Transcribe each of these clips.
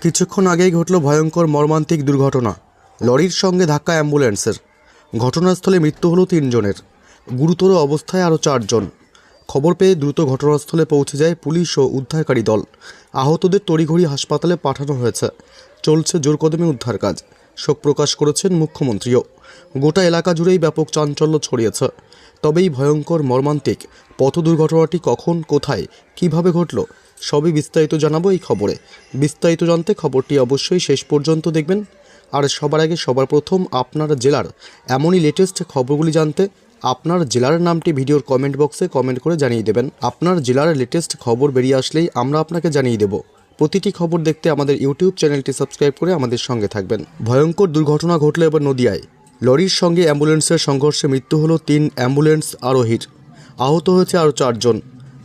কিছুক্ষণ আগেই ঘটল ভয়ঙ্কর মর্মান্তিক দুর্ঘটনা। লরির সঙ্গে ধাক্কা অ্যাম্বুলেন্সের। ঘটনাস্থলে মৃত্যু হলো তিনজনের। গুরুতর অবস্থায় আরও চারজন। খবর পেয়ে দ্রুত ঘটনাস্থলে পৌঁছে যায় পুলিশ ও উদ্ধারকারী দল। আহতদের তড়িঘড়ি হাসপাতালে পাঠানো হয়েছে। চলছে জোরকদমে উদ্ধার কাজ। শোক প্রকাশ করেছেন মুখ্যমন্ত্রীও। গোটা এলাকা জুড়েই ব্যাপক চাঞ্চল্য ছড়িয়েছে। তবে এই ভয়ঙ্কর মর্মান্তিক পথ দুর্ঘটনাটি কখন, কোথায়, কীভাবে ঘটল সবই বিস্তারিত জানাব এই খবরে। বিস্তারিত জানতে খবরটি অবশ্যই শেষ পর্যন্ত দেখবেন। আর সবার আগে সবার প্রথম আপনার জেলার এমনই লেটেস্ট খবরগুলি জানতে আপনার জেলার নামটি ভিডিওর কমেন্ট বক্সে কমেন্ট করে জানিয়ে দেবেন। আপনার জেলার লেটেস্ট খবর বেরিয়ে আসলেই আমরা আপনাকে জানিয়ে দেব। প্রতিটি খবর দেখতে আমাদের ইউটিউব চ্যানেলটি সাবস্ক্রাইব করে আমাদের সঙ্গে থাকবেন। ভয়ঙ্কর দুর্ঘটনা ঘটল এবার নদিয়ায়। লরির সঙ্গে অ্যাম্বুলেন্সের সংঘর্ষে মৃত্যু হলো তিন অ্যাম্বুলেন্স আরোহীর। আহত হয়েছে আরও চারজন।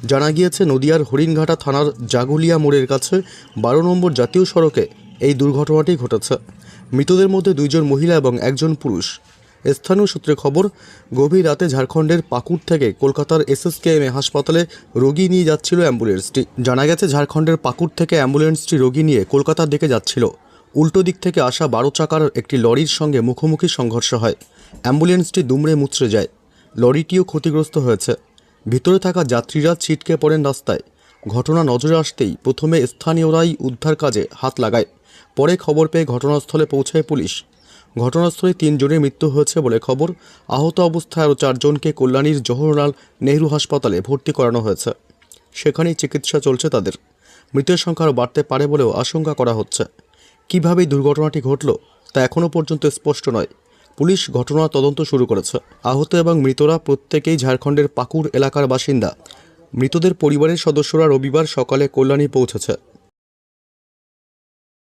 জানা গিয়েছে, নদিয়ার হরিণঘাটা থানার জাগুলিয়া মোড়ের কাছে বারো নম্বর জাতীয় সড়কে এই দুর্ঘটনাটি ঘটেছে। মৃতদের মধ্যে দুইজন মহিলা এবং একজন পুরুষ। স্থানীয় সূত্রে খবর, গভীর রাতে ঝাড়খণ্ডের পাকুড় থেকে কলকাতার এসএসকেএমএ হাসপাতালে রোগী নিয়ে যাচ্ছিল অ্যাম্বুলেন্সটি। জানা গেছে, ঝাড়খণ্ডের পাকুড় থেকে অ্যাম্বুলেন্সটি রোগী নিয়ে কলকাতার দিকে যাচ্ছিল। উল্টো দিক থেকে আসা বারো চাকার একটি লরির সঙ্গে মুখোমুখি সংঘর্ষ হয়। অ্যাম্বুলেন্সটি দুমড়ে মুচড়ে যায়। লরিটিও ক্ষতিগ্রস্ত হয়েছে। ভিতরে থাকা যাত্রীরা ছিটকে পড়েন রাস্তায়। ঘটনা নজরে আসতেই প্রথমে স্থানীয়রাই উদ্ধার কাজে হাত লাগায়। পরে খবর পেয়ে ঘটনাস্থলে পৌঁছায় পুলিশ। ঘটনাস্থলে তিনজনের মৃত্যু হয়েছে বলে খবর। আহত অবস্থায় আরও চারজনকে কল্যাণীর জওহরলাল নেহরু হাসপাতালে ভর্তি করানো হয়েছে। সেখানেই চিকিৎসা চলছে তাদের। মৃতের সংখ্যা আরও বাড়তে পারে বলেও আশঙ্কা করা হচ্ছে। কীভাবে দুর্ঘটনাটি ঘটল তা এখনও পর্যন্ত স্পষ্ট নয়। পুলিশ ঘটনা তদন্ত শুরু করেছে। আহত এবং মৃতরা প্রত্যেকেই ঝাড়খণ্ডের পাকুড় এলাকার বাসিন্দা। মৃতদের পরিবারের সদস্যরা রবিবার সকালে কল্যাণী পৌঁছেছে।